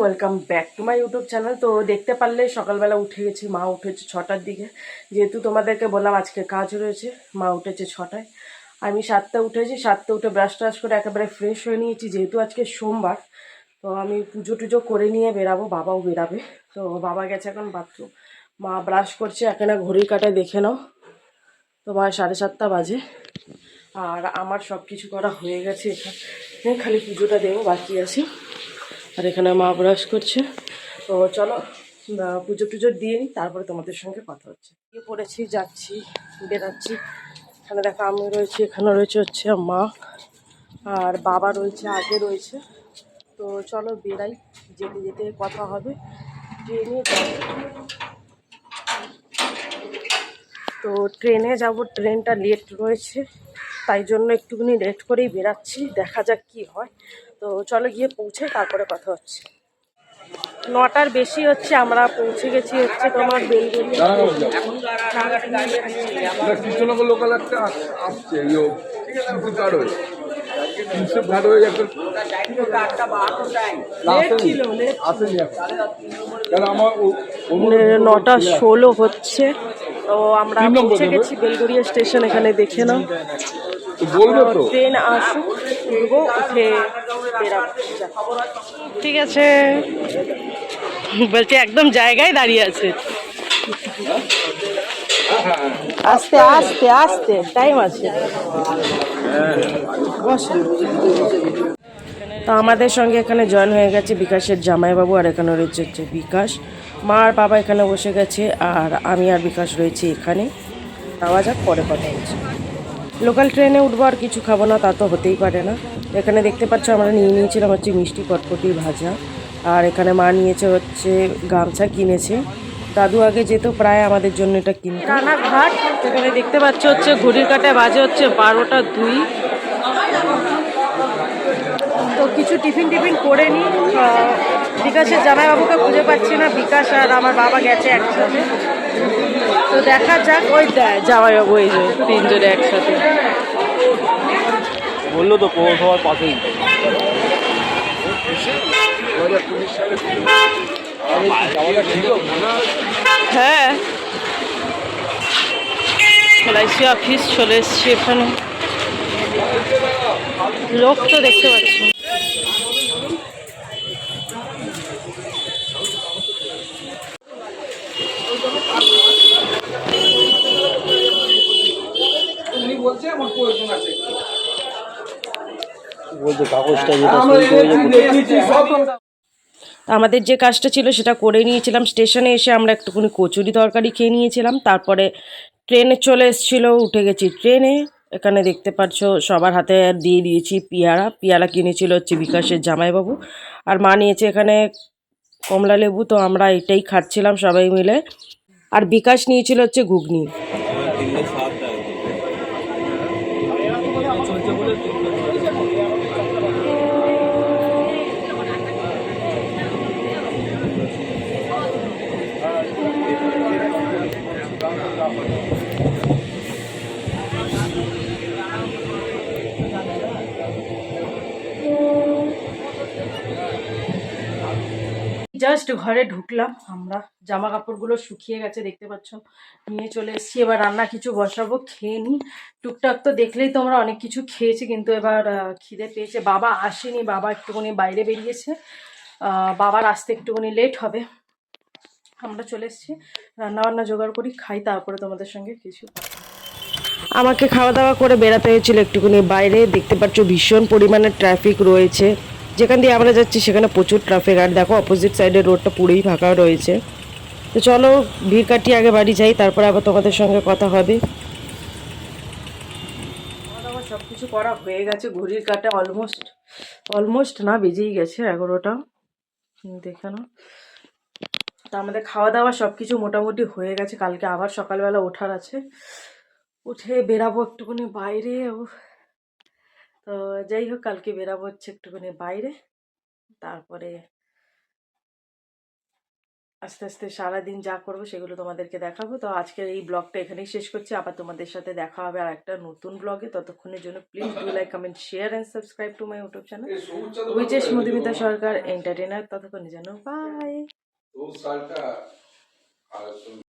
Welcome back to my YouTube channel তো দেখতে পারলে সকালবেলা উঠে গেছি, মা উঠেছে ছটার দিকে। যেহেতু তোমাদেরকে বললাম আজকে কাজ রয়েছে, মা উঠেছে ছটায়। আমি সাতটা উঠেছি, সাতটা উঠে ব্রাশ ট্রাশ করে একেবারে ফ্রেশ হয়ে নিয়েছি, যেহেতু আজকে সোমবার। তো আমি পুজো টুজো করে নিয়ে বেরাবো, বাবাও বেরাবে। তো বাবা গেছে এখন বাথরুম মা ব্রাশ করছে এখানে ঘড়ির কাটায় দেখে নাও। তোমার সাড়ে সাতটা বাজে। আর আমার সব কিছু করা হয়ে গেছে এখানে। খালি পুজোটা দেবো, বাকি আছে। আর এখানে মা ব্রাশ করছে। তো চলো পুজো টুজো দিয়ে নিই তারপরে তোমাদের সঙ্গে কথা হচ্ছে। গিয়ে পড়েছি যাচ্ছি বেরাচ্ছি এখানে দেখো আমি রয়েছি এখানে রয়েছে হচ্ছে মা। আর বাবা রয়েছে আগে রয়েছে। তো চলো বেরাই যেতে যেতে কথা হবে। ট্রেনে তো ট্রেনে যাব ট্রেনটা লেট রয়েছে। তাই জন্য একটুখানি লেট করেই বেরাচ্ছি দেখা যাক কি হয়। তো চলো গিয়ে পৌঁছে তারপরে কথা হচ্ছে। নটার বেশি হচ্ছে আমরা পৌঁছে গেছি হচ্ছে তোমার বেলগুড়ি লোকাল একটা আসছে ইয়ে হয়ে। হয়ে নটা ষোলো হচ্ছে তো আমরা পৌঁছে গেছি বেলগড়িয়া স্টেশন এখানে দেখে নাও। বলবে তো? ট্রেন আসুক উঠবো উঠে বেরাবো। ঠিক আছে। বলছে একদম জায়গায় দাঁড়িয়ে আছে। আস্তে আস্তে আস্তে টাইম আছে। তো আমাদের সঙ্গে এখানে জয়েন হয়ে গেছে বিকাশের জামাইবাবু আর এখানে রয়েছে হচ্ছে বিকাশ। মা আর বাবা এখানে বসে গেছে আর আমি আর বিকাশ রয়েছি এখানে। যাওয়া যাক পরে কথা হচ্ছে। লোকাল ট্রেনে উঠবো আর কিছু খাব না, তা তো হতেই পারে না। এখানে দেখতে পাচ্ছ আমরা নিয়ে নিয়েছিলাম হচ্ছে মিষ্টি কটকটি ভাজা। আর এখানে মা নিয়েছে হচ্ছে গামছা কিনেছে। দাদু আগে যেত, প্রায় আমাদের জন্য এটা কিনতে। রানাঘাট, এখানে দেখতে পাচ্ছ হচ্ছে ঘড়ির কাটায় বাজে হচ্ছে বারোটা দুই। তো কিছু টিফিন টিফিন করে নিই বিকাশের জামাইবাবুকে খুঁজে পাচ্ছি না, বিকাশ আর আমার বাবা গেছে একসাথে। তো দেখা যাক ওই দেয় জামাইবাবু এই যে তিনজনে একসাথে। বলল তো পৌরসভার পাশেই। হ্যাঁ। এলআইসি অফিস চলে এসছি এখানে। লোক তো দেখতে পাচ্ছি। কাগজটা যেটা আমাদের যে কাজটা ছিল সেটা করে নিয়েছিলাম। স্টেশনে এসে আমরা একটুখানি কচুরি তরকারি খেয়ে নিয়েছিলাম। তারপরে ট্রেনে চলে এসেছিল উঠে গেছি ট্রেনে। এখানে দেখতে পাচ্ছ সবার হাতে দিয়ে দিয়েছি পিয়ারা। পিয়ারা কিনেছিল হচ্ছে বিকাশের জামাইবাবু। আর মা নিয়েছে এখানে কমলা লেবু তো আমরা এটাই খাচ্ছিলাম সবাই মিলে। আর বিকাশ নিয়েছিল হচ্ছে ঘুগনি। জাস্ট ঘরে ঢুকলাম, আমরা জামা কাপড়গুলো শুকিয়ে গেছে দেখতে পাচ্ছ। নিয়ে চলে এসেছি, এবার রান্না কিছু বসাবো, খেয়ে নিই টুকটাক তো দেখলেই তোমরা অনেক কিছু খেয়েছি, কিন্তু এবার খিদে পেয়েছে। বাবা আসেনি, বাবা একটুখানি বাইরে বেরিয়েছে। বাবার আসতে একটুখানি লেট হবে। আমরা চলে এসেছি রান্না বান্না জোগাড় করি, খাই, তারপরে তোমাদের সঙ্গে কিছু। আমাকে খাওয়া দাওয়া করে বেড়াতে হয়েছিল একটুখানি বাইরে। দেখতে পাচ্ছ ভীষণ পরিমাণে ট্রাফিক রয়েছে। যেখান দিয়ে আমরা যাচ্ছি সেখানে প্রচুর ট্রাফিক আর দেখো অপোজিট সাইডের রোডটা পুরোই ফাঁকা রয়েছে। তো চলো, ভিড় কাটিয়ে আগে বাড়ি যাই, তারপরে আবার তোমাদের সঙ্গে কথা হবে। সব কিছু করা হয়ে গেছে, ঘড়ির কাটা অলমোস্ট অলমোস্ট না, বেজেই গেছে এগারোটা। দেখে নাও। তা আমাদের খাওয়া দাওয়া সব কিছু মোটামুটি হয়ে গেছে, কালকে আবার সকালবেলা ওঠার আছে। উঠে বেরাবো একটুখানি বাইরে তো যাই হোক কালকে বেরাবো হচ্ছে একটুখানি বাইরে। তারপরে আস্তে আস্তে সারাদিন যা করব সেগুলো তোমাদেরকে দেখাবো। তো আজকের এই ব্লগটা এখানেই শেষ করছি। আবার তোমাদের সাথে দেখা হবে আর একটা নতুন ব্লগে। ততক্ষণের জন্য please do like comment share and subscribe to my YouTube channel witches Madhumita Sarkar entertainer ততক্ষণের জন্য বাই